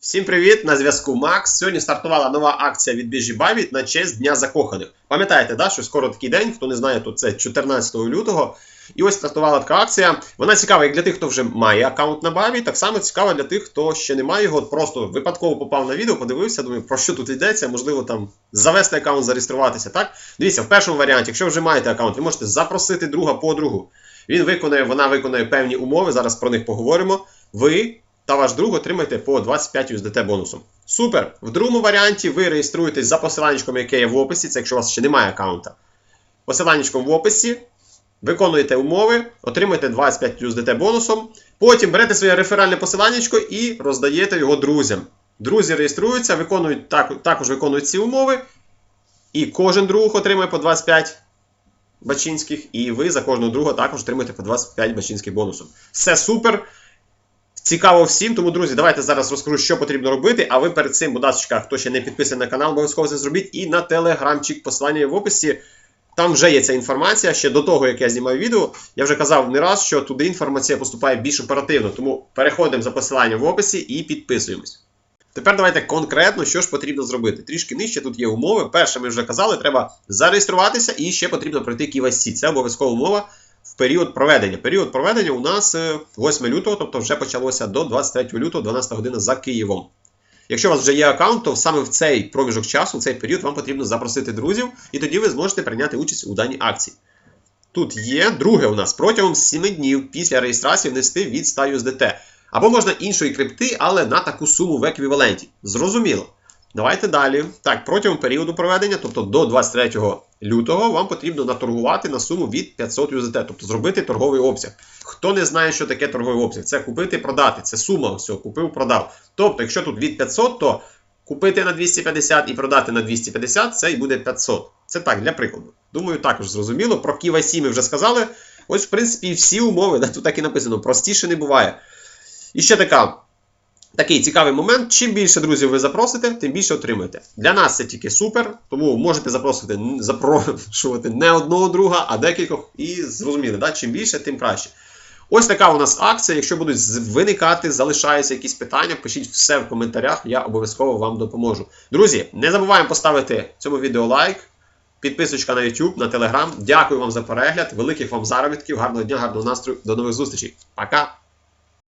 Всім привіт! На зв'язку Макс. Сьогодні стартувала нова акція від біржі Bybit на честь Дня Закоханих. Пам'ятаєте, да, що скоро такий день, хто не знає, то це 14 лютого. І ось стартувала така акція. Вона цікава як для тих, хто вже має аккаунт на Bybit, так само цікава для тих, хто ще не має його. Просто випадково попав на відео, подивився, думаю, про що тут йдеться, можливо, там завести аккаунт, зареєструватися. Так? Дивіться, в першому варіанті, якщо вже маєте аккаунт, ви можете запросити друга подругу. Він виконує, вона виконує певні умови. Зараз про них поговоримо. Ви та ваш друг отримаєте по 25 USDT бонусом. Супер! В другому варіанті ви реєструєтесь за посиланнячком, яке є в описі, це якщо у вас ще немає аккаунта. Посиланнячком в описі, виконуєте умови, отримуєте 25 USDT бонусом. Потім берете своє реферальне посиланнячко і роздаєте його друзям. Друзі реєструються, виконують, так, також виконують ці умови. І кожен друг отримує по 25 бачинських, і ви за кожного друга також отримуєте по 25 бачинських бонусом. Все супер! Цікаво всім, тому, друзі, давайте зараз розкажу, що потрібно робити. А ви перед цим, будь ласка, хто ще не підписаний на канал, обов'язково це зробіть. І на телеграмчик, посилання в описі. Там вже є ця інформація. Ще до того, як я знімаю відео, я вже казав не раз, що туди інформація поступає більш оперативно. Тому переходимо за посиланням в описі і підписуємось. Тепер давайте конкретно, що ж потрібно зробити. Трішки нижче тут є умови. Перше, ми вже казали, треба зареєструватися і ще потрібно пройти KYC. Це обов'язкова умова період проведення. Період проведення у нас е, 8 лютого, тобто вже почалося до 23 лютого, 12 година за Києвом. Якщо у вас вже є аккаунт, то саме в цей проміжок часу, в цей період, вам потрібно запросити друзів, і тоді ви зможете прийняти участь у даній акції. Тут є друге у нас протягом 7 днів після реєстрації внести від 100 USDT. Або можна іншої крипти, але на таку суму в еквіваленті. Зрозуміло. Давайте далі. Так, протягом періоду проведення, тобто до 23 лютого, вам потрібно наторгувати на суму від 500 USDT, тобто зробити торговий обсяг. Хто не знає, що таке торговий обсяг, це купити, продати. Це сума всього, купив, продав. Тобто, якщо тут від 500, то купити на 250 і продати на 250, це і буде 500. Це так, для прикладу. Думаю, також зрозуміло. Про KYC ми вже сказали. Ось, в принципі, всі умови, тут так і написано, простіше не буває. І ще така. Такий цікавий момент. Чим більше друзів ви запросите, тим більше отримаєте. Для нас це тільки супер, тому можете запросити, запрошувати не одного друга, а декількох. І зрозуміли, да? чим більше, тим краще. Ось така у нас акція. Якщо будуть виникати, залишаються якісь питання, пишіть все в коментарях, я обов'язково вам допоможу. Друзі, не забуваємо поставити цьому відео лайк, підписочка на YouTube, на Telegram. Дякую вам за перегляд, великих вам заробітків, гарного дня, гарного настрою. До нових зустрічей. Пока!